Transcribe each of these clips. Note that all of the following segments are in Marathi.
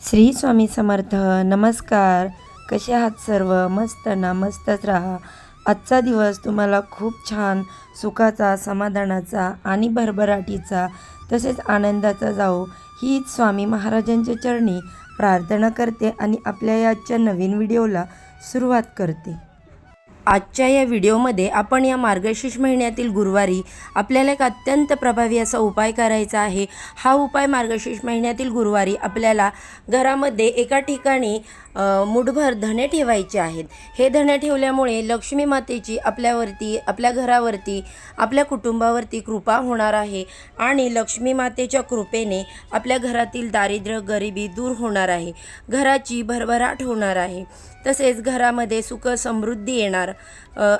श्री स्वामी समर्थ नमस्कार. कसे आहात सर्व? मस्त ना मस्तच राहा. आजचा दिवस तुम्हाला खूप छान सुखाचा समाधानाचा आणि भरभराटीचा तसेच आनंदाचा जाओ हीच स्वामी महाराजांच्या चरणी प्रार्थना करते आणि आपल्या याच्या आजच्या नवीन व्हिडिओला सुरुवात करते. आजच्या या व्हिडिओमध्ये आपण या मार्गशीर्ष महिन्यातील गुरुवारी आपल्याला एक अत्यंत प्रभावी असा उपाय करायचा आहे. हा उपाय मार्गशीर्ष महिन्यातील गुरुवारी आपल्याला घरामध्ये एका ठिकाणी मुठभर धने ठेवायचे आहेत. हे धने ठेवल्यामुळे लक्ष्मी मातेची आपल्यावरती आपल्या घरावरती आपल्या कुटुंबावरती कृपा होणार आहे आणि लक्ष्मी मातेच्या कृपेने आपल्या घरातील दारिद्र्य गरिबी दूर होणार आहे. घराची भरभराट होणार आहे. तसेच घरामध्ये सुख समृद्धी येणार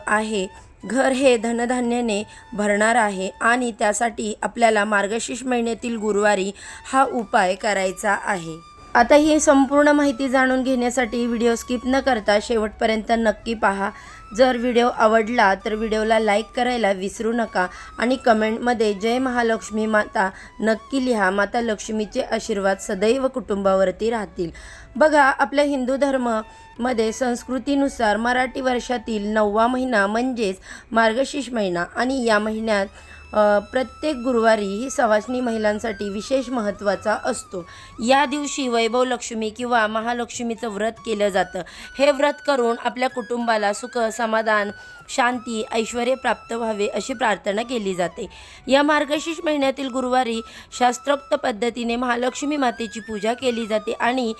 आहे. घर हे धनधान्याने भरणार आहे आणि त्यासाठी आपल्याला मार्गशीर्ष महिन्यातील गुरुवारी हा उपाय करायचा आहे. आता ही संपूर्ण माहिती जाणून घेण्यासाठी व्हिडिओ स्किप न करता शेवटपर्यंत नक्की पहा. जर व्हिडिओ आवडला तर व्हिडिओला लाईक करायला विसरू नका आणि कमेंटमध्ये जय महालक्ष्मी माता नक्की लिहा. माता लक्ष्मीचे आशीर्वाद सदैव कुटुंबावरती राहतील. बघा आपल्या हिंदू धर्ममध्ये संस्कृतीनुसार मराठी वर्षातील नववा महिना म्हणजेच मार्गशीर्ष महिना आणि या महिन्यात प्रत्येक गुरुवारी ही महिलांसाठी विशेष महत्त्वाचा असतो. या दिवशी वैभव लक्ष्मी किंवा महालक्ष्मीचं व्रत केलं जातं. हे व्रत करून आपल्या कुटुंबाला सुख समाधान शांती ऐश्वर प्राप्त व्हावे अशी प्रार्थना केली जाते. या मार्गशीर्ष महिन्यातील गुरुवारी शास्त्रोक्त पद्धतीने महालक्ष्मी मातेची पूजा केली जाते आणि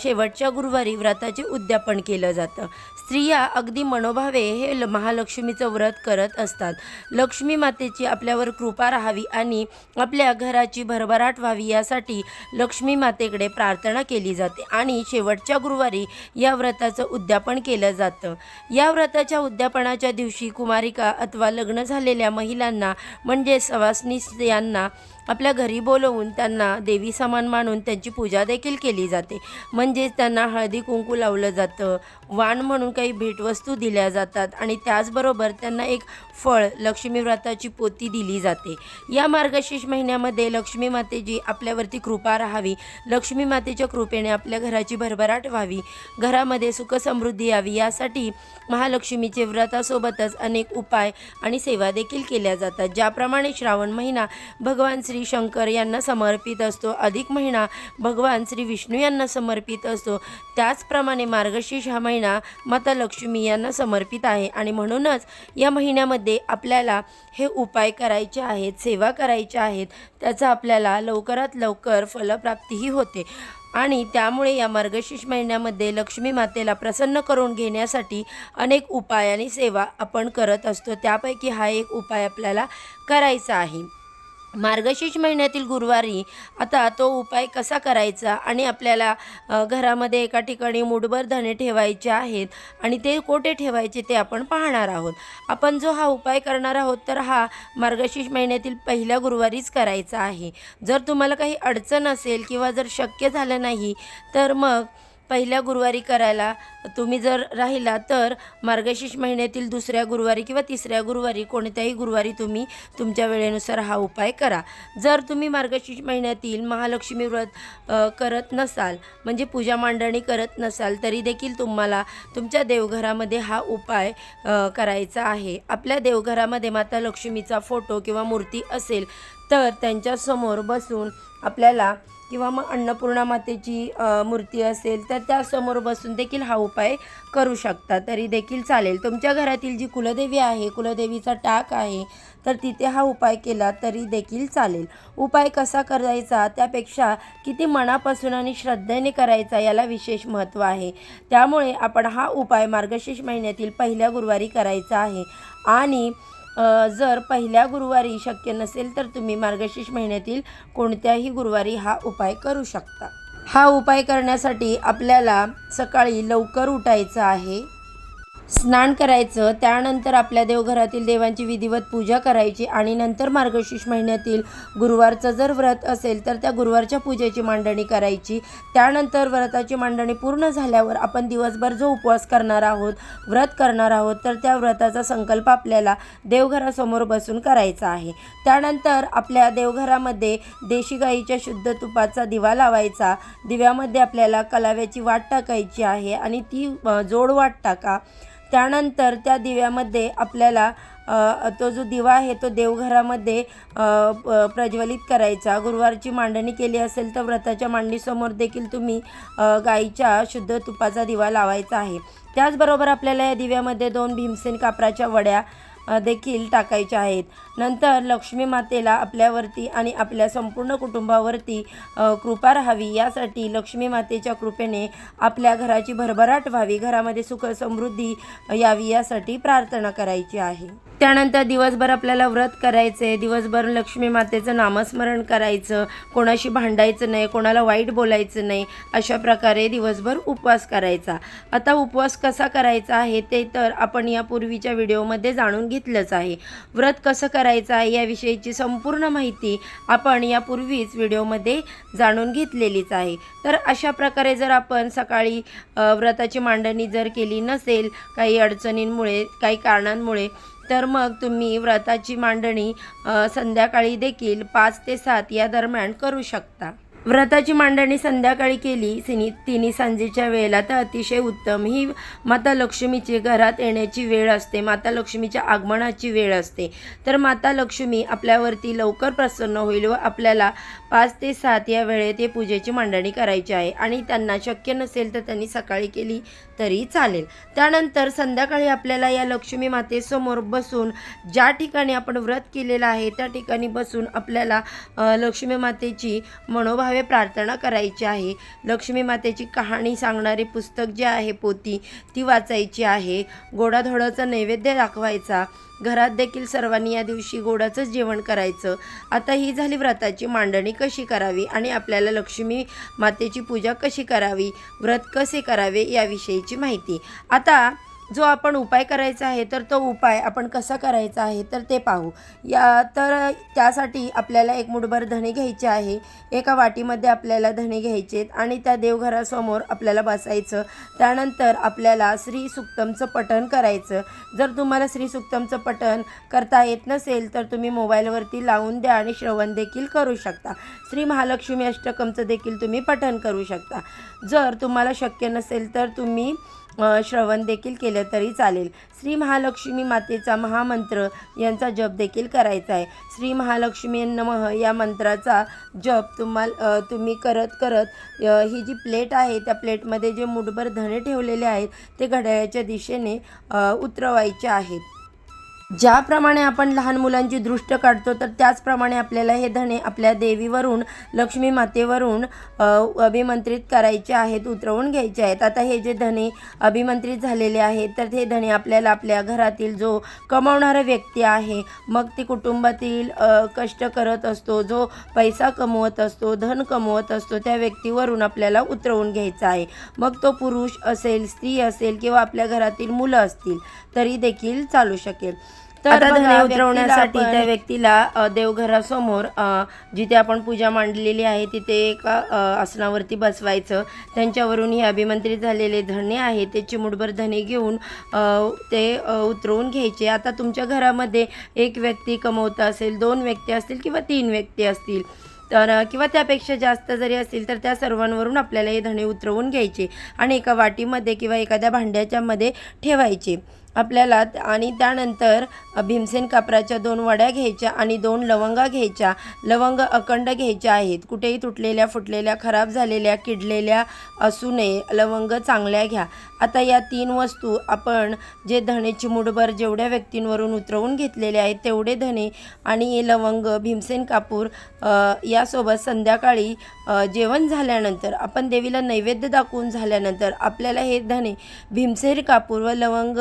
शेवटच्या गुरुवारी व्रताचे उद्यापन केलं जातं. स्त्रिया अगदी मनोभावे हे ल- महालक्ष्मीचं व्रत करत असतात. लक्ष्मी मातेची आपल्यावर कृपा राहावी आणि आपल्या घराची भरभराट व्हावी यासाठी लक्ष्मी मातेकडे प्रार्थना केली जाते आणि शेवटच्या गुरुवारी या व्रताचं उद्यापन केलं जातं. या व्रताच्या लग्नाच्या दिवशी कुमारिका अथवा लग्न झालेल्या महिलांना म्हणजे सवासनी स्त्रियांना आपल्या घरी बोलवून त्यांना देवी समान मानून त्यांची पूजा देखील केली जाते. म्हणजेच त्यांना हळदी कुंकू लावलं जातं वाण म्हणून काही भेटवस्तू दिल्या जातात आणि त्याचबरोबर त्यांना एक फळ लक्ष्मी व्रताची पोती दिली जाते. या मार्गशीर्ष महिन्यामध्ये लक्ष्मी मातेची आपल्यावरती कृपा राहावी. लक्ष्मी मातेच्या कृपेने आपल्या घराची भरभराट व्हावी. घरामध्ये सुख समृद्धी यावी. यासाठी महालक्ष्मीचे व्रतासोबतच अनेक उपाय आणि सेवा देखील केल्या जातात. ज्याप्रमाणे श्रावण महिना भगवान श्री शंकर यांना समर्पित असतो. अधिक महिना भगवान श्री विष्णू यांना समर्पित असतो. त्याचप्रमाणे मार्गशीर्ष हा महिना माता लक्ष्मी यांना समर्पित आहे. आणि म्हणूनच या महिन्यामध्ये आपल्याला हे उपाय करायचे आहेत सेवा करायच्या आहेत. त्याचा आपल्याला लवकरात लवकर फलप्राप्तीही होते. आणि त्यामुळे या मार्गशीर्ष महिन्यामध्ये लक्ष्मी मातेला प्रसन्न करून घेण्यासाठी अनेक उपाय आणि सेवा आपण करत असतो. त्यापैकी हा एक उपाय आपल्याला करायचा आहे. मार्गशीर्ष महिन्यातील गुरुवारी आता तो उपाय कसा करायचा आणि आपल्याला घरामध्ये एका ठिकाणी मुठभर धने ठेवायचे आहेत आणि ते कोठे ठेवायचे ते आपण पाहणार आहोत. आपण जो हा उपाय करणार आहोत तर हा मार्गशीर्ष महिन्यातील पहिल्या गुरुवारीच करायचा आहे. जर तुम्हाला काही अडचण असेल किंवा जर शक्य झालं नाही तर मग पहिल्या गुरुवारी करायला तुम्ही जर राहिला तर मार्गशीर्ष महिन्यातील दुसऱ्या गुरुवारी किंवा तिसऱ्या गुरुवारी कोणत्याही गुरुवारी तुम्ही तुमच्या वेळेनुसार हा उपाय करा. जर तुम्ही मार्गशीर्ष महिन्यातील महालक्ष्मी व्रत करत नसाल म्हणजे पूजा मांडणी करत नसाल तरी देखील तुम्हाला तुमच्या देवघरामध्ये हा उपाय करायचा आहे. आपल्या देवघरामध्ये माता लक्ष्मीचा फोटो किंवा मूर्ती असेल तर त्यांच्यासमोर बसून आपल्याला किंवा मग अन्नपूर्णा मातेची मूर्ती असेल तर त्यासमोर बसून देखील हा उपाय करू शकता. तरी देखील चालेल. तुमच्या घरातील जी कुलदेवी आहे कुलदेवीचा टाक आहे तर तिथे हा उपाय केला तरी देखील चालेल. उपाय कसा करायचा? त्यापेक्षा किती मनापासून आणि श्रद्धेने करायचा याला विशेष महत्त्व आहे. त्यामुळे आपण हा उपाय मार्गशीर्ष महिन्यातील पहिल्या गुरुवारी करायचा आहे. आणि जर पहिल्या गुरुवारी शक्य नसेल तर तुम्ही मार्गशीर्ष महिन्यातील कोणत्याही गुरुवारी हा उपाय करू शकता. हा उपाय करण्यासाठी आपल्याला सकाळी लवकर उठायचं आहे. स्नान करायचं त्यानंतर आपल्या देवघरातील देवांची विधिवत पूजा करायची आणि नंतर मार्गशीर्ष महिन्यातील गुरुवारचं जर व्रत असेल तर त्या गुरुवारच्या पूजेची मांडणी करायची. त्यानंतर व्रताची मांडणी पूर्ण झाल्यावर आपण दिवसभर जो उपवास करणार आहोत व्रत करणार आहोत तर त्या व्रताचा संकल्प आपल्याला देवघरासमोर बसून करायचा आहे. त्यानंतर आपल्या देवघरामध्ये देशी गाईच्या शुद्ध तुपाचा दिवा लावायचा. दिव्यामध्ये आपल्याला कलाव्याची वाट टाकायची आहे आणि ती जोड वाट टाका. त्यानंतर त्या दिव्यामध्ये आपल्याला तो जो दिवा आहे तो देवघरामध्ये प्रज्वलित करायचा. गुरुवारची मांडणी केली असेल तर व्रताच्या मांडणीसमोर देखील तुम्ही गाईच्या शुद्ध तुपाचा दिवा लावायचा आहे. त्याचबरोबर आपल्याला या दिव्यामध्ये दोन भीमसेन कापराच्या वड्या देखील टाकायच्या आहेत. नंतर लक्ष्मी मातेला आपल्यावरती आणि आपल्या संपूर्ण कुटुंबावरती कृपा राहावी. यासाठी लक्ष्मी मातेच्या कृपेने आपल्या घराची भरभराट व्हावी. घरामध्ये सुख समृद्धी यावी यासाठी प्रार्थना करायची आहे. त्यानंतर दिवसभर आपल्याला व्रत करायचं आहे दिवसभर लक्ष्मी मातेचं नामस्मरण करायचं कोणाशी भांडायचं नाही कोणाला वाईट बोलायचं नाही अशा प्रकारे दिवसभर उपवास करायचा. आता उपवास कसा करायचा आहे ते तर आपण यापूर्वीच्या व्हिडिओमध्ये जाणून घेतलंच आहे. व्रत कसं करायचं आहे याविषयीची संपूर्ण माहिती आपण यापूर्वीच व्हिडिओमध्ये जाणून घेतलेलीच आहे. तर अशा प्रकारे जर आपण सकाळी व्रताची मांडणी जर केली नसेल काही अडचणींमुळे काही कारणांमुळे तर मग तुम्ही व्रताची मांडणी संध्याकाळी देखील पाच ते सात या दरम्यान करू शकता. व्रताची मांडणी संध्याकाळी केली सिनी तिन्ही सांजेच्या वेळेला तर अतिशय उत्तम. ही माता लक्ष्मीची घरात येण्याची वेळ असते माता लक्ष्मीच्या आगमनाची वेळ असते. तर माता लक्ष्मी आपल्यावरती लवकर प्रसन्न होईल व आपल्याला पाच ते सात या वेळेत ते पूजेची मांडणी करायची आहे. आणि त्यांना शक्य नसेल तर त्यांनी सकाळी केली तरी चालेल. त्यानंतर संध्याकाळी आपल्याला या लक्ष्मी मातेसमोर बसून ज्या ठिकाणी आपण व्रत केलेलं आहे त्या ठिकाणी बसून आपल्याला लक्ष्मी मातेची मनोभावे प्रार्थना करायची आहे. लक्ष्मी मातेची कहाणी सांगणारे पुस्तक जे आहे पोती ती वाचायची आहे. गोडाधोडाचा नैवेद्य दाखवायचा. घरात देखील सर्वांनी या दिवशी गोडाचंच जेवण करायचं. आता ही झाली व्रताची मांडणी कशी करावी आणि आपल्याला लक्ष्मी मातेची पूजा कशी करावी व्रत कसे करावे याविषयीची माहिती. आता जो आपण उपाय करायचा आहे तर तो उपाय आपण कसा करायचा आहे तर ते पाहू. या तर त्यासाठी आपल्याला एक मुठभर धणे घ्यायचे आहे. एका वाटीमध्ये आपल्याला धणे घ्यायचे आणि त्या देवघरासमोर आपल्याला बसायचं. त्यानंतर आपल्याला श्री सुक्तमचं पठण करायचं. जर तुम्हाला श्री सुक्तमचं पठण करता येत नसेल तर तुम्ही मोबाईलवरती लावून द्या आणि श्रवण देखील करू शकता. श्री महालक्ष्मी अष्टकमचं देखील तुम्ही पठण करू शकता. जर तुम्हाला शक्य नसेल तर तुम्ही श्रवण देखील केलं तरी चालेल. श्री महालक्ष्मी मातेचा महामंत्र यांचा जप देखील करायचा आहे. श्री महालक्ष्मी नमः या मंत्राचा जप तुम्हाला तुम्ही करत करत ही जी प्लेट आहे त्या प्लेटमध्ये जे मुठभर धणे ठेवलेले आहेत ते घड्याळाच्या दिशेने उतरवायचे आहेत ज्याप्रमाणे आपण लहान मुलांची दृष्ट काढतो तर त्याचप्रमाणे आपल्याला हे धणे आपल्या देवीवरून लक्ष्मी मातेवरून अभिमंत्रित करायचे आहेत उतरवून घ्यायचे आहेत. आता हे जे धणे अभिमंत्रित झालेले आहेत तर हे धणे आपल्याला आपल्या घरातील जो कमावणारा व्यक्ती आहे मग ती कुटुंबातील कष्ट करत असतो जो पैसा कमवत असतो धन कमवत असतो त्या व्यक्तीवरून आपल्याला उतरवून घ्यायचा आहे. मग तो पुरुष असेल स्त्री असेल किंवा आपल्या घरातील मुलं असतील तरी देखील चालू शकेल. तर धने उतरवण्यासाठी त्या व्यक्तीला देवघरासमोर जिथे आपण पूजा मांडलेली आहे तिथे एका आसनावरती बसवायचं. त्यांच्यावरून हे अभिमंत्रित झालेले धणे आहे ते चिमुटभर धणे घेऊन ते उतरवून घ्यायचे. आता तुमच्या घरामध्ये एक व्यक्ती कमवत असेल दोन व्यक्ती असतील किंवा तीन व्यक्ती असतील तर किंवा त्यापेक्षा जास्त जरी असतील तर त्या सर्वांवरून आपल्याला हे धणे उतरवून घ्यायचे आणि एका वाटीमध्ये किंवा एखाद्या भांड्याच्यामध्ये ठेवायचे. आपल्याला आणि त्यानंतर भीमसेन कापराच्या दोन वड्या घ्यायच्या आणि दोन लवंगा घ्यायच्या. लवंग अखंड घ्यायच्या आहेत. कुठेही तुटलेल्या फुटलेल्या खराब झालेल्या किडलेल्या असू नये. लवंग चांगल्या घ्या. आता या तीन वस्तू आपण जे धणे चिमुडभर जेवढ्या व्यक्तींवरून उतरवून घेतलेले आहेत तेवढे धणे आणि हे लवंग भीमसेन कापूर यासोबत संध्याकाळी जेवण झाल्यानंतर आपण देवीला नैवेद्य दाखवून झाल्यानंतर आपल्याला हे धणे भीमसेन कापूर व लवंग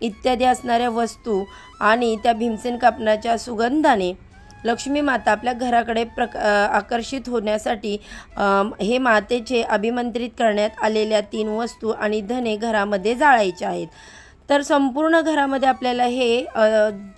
इत्यादी असणाऱ्या वस्तू आणि त्या भीमसेन कापणाच्या सुगंधाने लक्ष्मी माता आपल्या घराकडे प्रक आकर्षित होण्यासाठी हे मातेचे अभिमंत्रित करण्यात आलेल्या तीन वस्तू आणि धने घरामध्ये जाळायचे आहेत. तर संपूर्ण घरामध्ये आपल्याला हे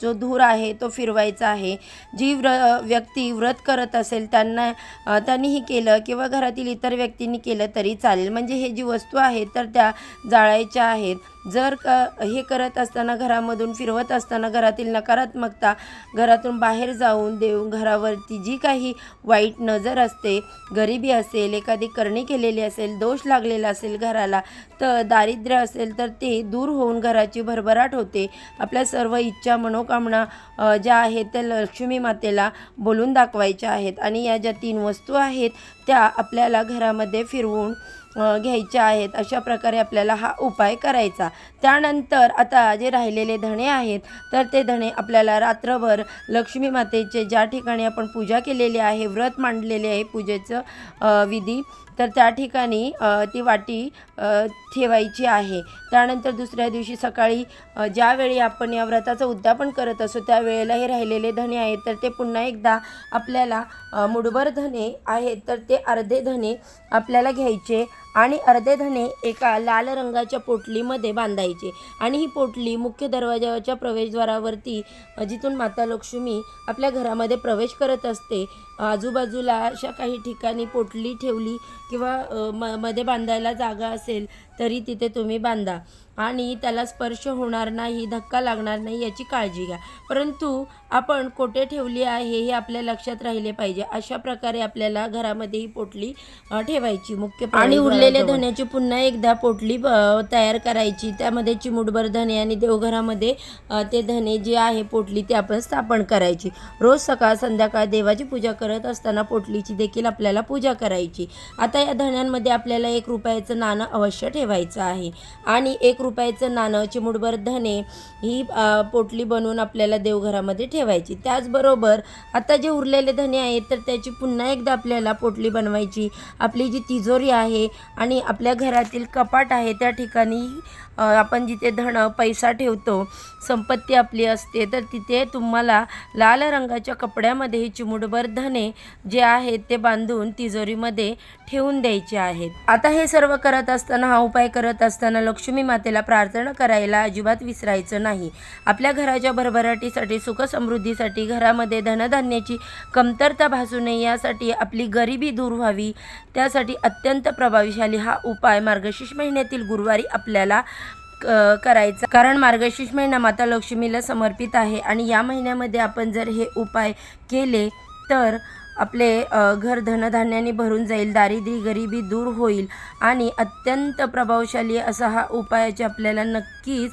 जो धूर आहे तो फिरवायचा आहे. जी व्र व्यक्ती व्रत करत असेल त्यांना त्यांनीही केलं किंवा घरातील इतर व्यक्तींनी केलं तरी चालेल. म्हणजे हे जी वस्तू आहेत तर त्या जाळायच्या आहेत. जर क हे करत असताना घरामधून फिरवत असताना घरातील नकारात्मकता घरातून बाहेर जाऊन देऊ घरावरती जी काही वाईट नजर असते गरिबी असेल एखादी करणी केलेली असेल दोष लागलेला असेल घराला तर दारिद्र्य असेल तर ते दूर होऊन घराची भरभराट होते. आपल्या सर्व इच्छा मनोकामना ज्या आहेत त्या लक्ष्मी मातेला बोलून दाखवायच्या आहेत. आणि या ज्या तीन वस्तू आहेत त्या आपल्याला घरामध्ये फिरवून घ्यायच्या आहेत अशा प्रकारे आपल्याला हा उपाय करायचा. त्यानंतर आता जे राहिलेले धणे आहेत तर ते धणे आपल्याला रात्रभर लक्ष्मी मातेचे ज्या ठिकाणी आपण पूजा केलेली आहे व्रत मांडलेले आहे पूजेचं विधी तर त्या ठिकाणी ती वाटी ठेवायची आहे. त्यानंतर दुसऱ्या दिवशी सकाळी ज्यावेळी आपण या व्रताचं उद्यापन करत असू त्यावेळेला हे राहिलेले धणे आहेत तर ते पुन्हा एकदा आपल्याला मुडभर धणे आहेत तर ते अर्धे धणे आपल्याला घ्यायचे. आणि अर्धे धणे एका लाल रंगाच्या पोटलीमध्ये बांधायचे. आणि ही पोटली मुख्य दरवाजाच्या प्रवेशद्वारावरती जिथून माता लक्ष्मी आपल्या घरामध्ये प्रवेश करत असते. आजूबाजूला अशा काही ठिकाणी पोटली ठेवली किंवा म मध्ये बांधायला जागा असेल तरी तिथे तुम्ही बांधा. आणि त्याला स्पर्श होणार नाही धक्का लागणार नाही याची काळजी घ्या. परंतु आपण कोठे ठेवली आहे हे आपल्या लक्षात राहिले पाहिजे. अशा प्रकारे आपल्याला घरामध्ये ही पोटली ठेवायची. मुख्य आणि उरलेल्या धण्याची पुन्हा एकदा पोटली तयार करायची. त्यामध्ये चिमुटभर धणे आणि देवघरामध्ये ते धणे जे आहे पोटली ते आपण स्थापन करायची. रोज सकाळ संध्याकाळ देवाची पूजा करत असताना पोटलीची देखील आपल्याला पूजा करायची. आता या धण्यांमध्ये आपल्याला एक रुपयाचं नाणं अवश्य ठेवायचं आहे. आणि एक रुपयाचं नाणं चिमुडभर धने ही पोटली बनवून आपल्याला देवघरामध्ये ठेवायची. त्याचबरोबर आता जे उरलेले धने आहेत तर त्याची पुन्हा एकदा आपल्याला पोटली बनवायची. आपली जी तिजोरी आहे आणि आपल्या घरातील कपाट आहे त्या ठिकाणी आपण जिथे धन पैसा ठेवतो संपत्ती आपली असते तर तिथे तुम्हाला लाल रंगाच्या कपड्यामध्ये चिमुडभर धने जे आहेत ते बांधून तिजोरीमध्ये ठेवून द्यायचे आहेत. आता हे सर्व करत असताना हा उपाय उपाय करत असताना लक्ष्मी मातेला प्रार्थना करायला अजिबात विसरायचं नाही. आपल्या घराच्या भरभराटीसाठी सुखसमृद्धीसाठी घरामध्ये धनधान्याची कमतरता भासू नये यासाठी आपली गरिबी दूर व्हावी. त्यासाठी अत्यंत प्रभावशाली हा उपाय मार्गशीर्ष महिन्यातील गुरुवारी आपल्याला क- करायचा. कारण मार्गशीर्ष महिना माता लक्ष्मीला समर्पित आहे आणि या महिन्यामध्ये आपण जर हे उपाय केले तर आपले घर धनधान्याने भरून जाईल दारिद्र्य गरिबी दूर होईल आणि अत्यंत प्रभावशाली असा हा उपायाचे आपल्याला नक्कीच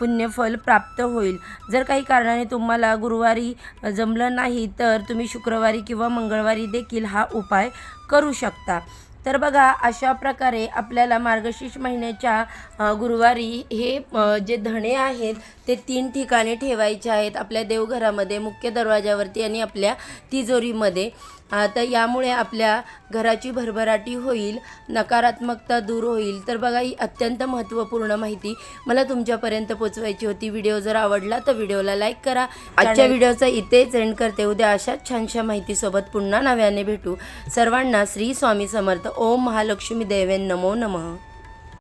पुण्यफल प्राप्त होईल. जर काही कारणाने तुम्हाला गुरुवारी जमलं नाही तर तुम्ही शुक्रवारी किंवा मंगळवारी देखील हा उपाय करू शकता. तर बघा अशा प्रकारे आपल्याला मार्गशीर्ष महिन्याच्या गुरुवारी हे जे धणे आहेत ते तीन ठिकाणी ठेवायचे आहेत आपल्या देवघरामध्ये मुख्य दरवाजावरती आणि आपल्या तिजोरीमध्ये. तर यामुळे आपल्या घराची भरभराटी होईल नकारात्मकता दूर होईल. तर बघा ही अत्यंत महत्त्वपूर्ण माहिती मला तुमच्यापर्यंत पोचवायची होती. व्हिडिओ जर आवडला तर व्हिडिओला लाईक करा. आजच्या व्हिडिओचा इथेच एंड करते. उद्या अशाच छानशा माहितीसोबत पुन्हा नव्याने भेटू. सर्वांना श्री स्वामी समर्थ. ओम महालक्ष्मी देवेन नमो नमः.